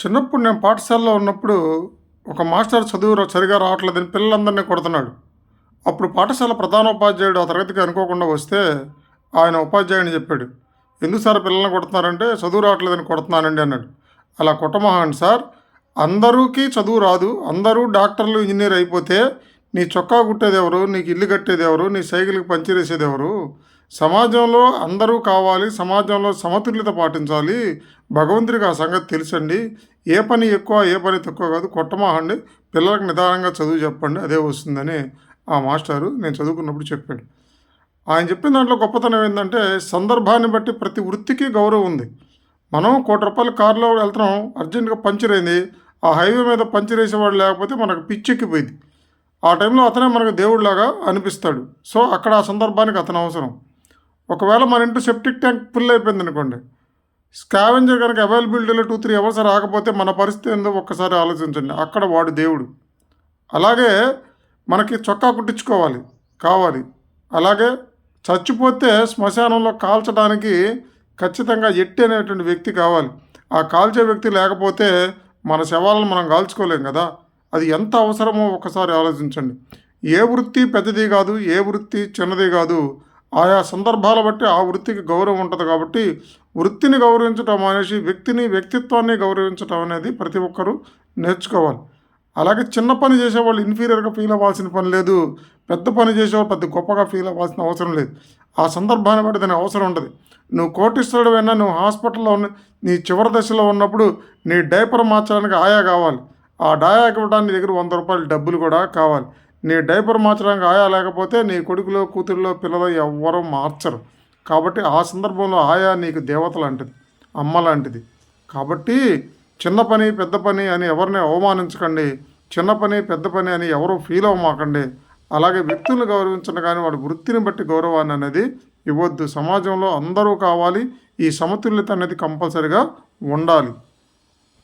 చిన్నప్పుడు నేను పాఠశాలలో ఉన్నప్పుడు ఒక మాస్టర్ చదువు సరిగా రావట్లేదని పిల్లలందరినీ కొడుతున్నాడు. అప్పుడు పాఠశాల ప్రధానోపాధ్యాయుడు ఆ తరగతికి అనుకోకుండా వస్తే ఆయన ఉపాధ్యాయుని చెప్పాడు. ఎందుకు సార్ పిల్లల్ని కొడుతున్నారంటే చదువు రావట్లేదని కొడుతున్నానండి అన్నాడు. అలా కొట్టమహాన్ సార్ అందరికీ చదువు రాదు అందరూ డాక్టర్లు ఇంజనీర్ అయిపోతే నీ చొక్కా కుట్టేది ఎవరు నీకు ఇల్లు కట్టేది ఎవరు నీ సైకిల్కి పంచిరేసేది ఎవరు సమాజంలో అందరూ కావాలి సమాజంలో సమతుల్యత పాటించాలి. భగవంతుడికి ఆ సంగతి తెలుసండి. ఏ పని ఎక్కువ ఏ పని తక్కువ కాదు. కొట్టమాహండి పిల్లలకు నిదానంగా చదువు చెప్పండి. అదే వస్తుందని ఆ మాస్టారు నేను చదువుకున్నప్పుడు చెప్పాడు. ఆయన చెప్పిన దాంట్లో గొప్పతనం ఏంటంటే సందర్భాన్ని బట్టి ప్రతి వృత్తికి గౌరవం ఉంది. మనం కోటి రూపాయల కారులో వెళ్తున్నాం. అర్జెంటుగా పంచర్ అయింది. ఆ హైవే మీద పంచర్ వేసేవాడు లేకపోతే మనకు పిచ్చెక్కిపోయింది. ఆ టైంలో అతనే మనకు దేవుడిలాగా అనిపిస్తాడు. సో అక్కడ ఆ సందర్భానికి అతను అవసరం. ఒకవేళ మన ఇంట్లో సెప్టిక్ ట్యాంక్ ఫుల్ అయిపోయింది అనుకోండి స్కావెంజర్ కనుక అవైలబిలిటీలో టూ త్రీ అవర్స్ రాకపోతే మన పరిస్థితి ఏందో ఒక్కసారి ఆలోచించండి. అక్కడ వాడు దేవుడు. అలాగే మనకి చొక్కా కుట్టించుకోవాలి కావాలి. అలాగే చచ్చిపోతే శ్మశానంలో కాల్చడానికి ఖచ్చితంగా ఎట్టి అనేటువంటి వ్యక్తి కావాలి. ఆ కాల్చే వ్యక్తి లేకపోతే మన శవాలను మనం కాల్చుకోలేం కదా. అది ఎంత అవసరమో ఒకసారి ఆలోచించండి. ఏ వృత్తి పెద్దది కాదు ఏ వృత్తి చిన్నది కాదు ఆయా సందర్భాల బట్టి ఆ వృత్తికి గౌరవం ఉంటుంది కాబట్టి వృత్తిని గౌరవించడం అనేసి వ్యక్తిని వ్యక్తిత్వాన్ని గౌరవించడం అనేది ప్రతి ఒక్కరూ నేర్చుకోవాలి. అలాగే చిన్న పని చేసేవాళ్ళు ఇన్ఫీరియర్గా ఫీల్ అవ్వాల్సిన పని లేదు. పెద్ద పని చేసేవాళ్ళు పెద్ద గొప్పగా ఫీల్ అవ్వాల్సిన అవసరం లేదు. ఆ సందర్భాన్ని బట్టి దాని అవసరం ఉంటుంది నువ్వు కోటిస్తుడమైనా నువ్వు హాస్పిటల్లో ఉన్న నీ చివరి దశలో ఉన్నప్పుడు నీ డైపర్ మార్చడానికి ఆయా కావాలి. ఆ డయా ఇవ్వడానికి దగ్గర వంద రూపాయలు డబ్బులు కూడా కావాలి. నీ డైపర్ మార్చడానికి ఆయా లేకపోతే నీ కొడుకులో కూతురులో పిల్లలు ఎవ్వరూ మార్చరు. కాబట్టి ఆ సందర్భంలో ఆయా నీకు దేవత లాంటిది అమ్మ లాంటిది. కాబట్టి చిన్న పని పెద్ద పని అని ఎవరిని అవమానించకండి. చిన్న పని పెద్ద పని అని ఎవరు ఫీల్ అవ్వమాకండి. అలాగే వ్యక్తులను గౌరవించండి. కానీ వాడి వృత్తిని బట్టి గౌరవాన్ని అనేది ఇవ్వద్దు. సమాజంలో అందరూ కావాలి. ఈ సమతుల్యత అనేది కంపల్సరిగా ఉండాలి.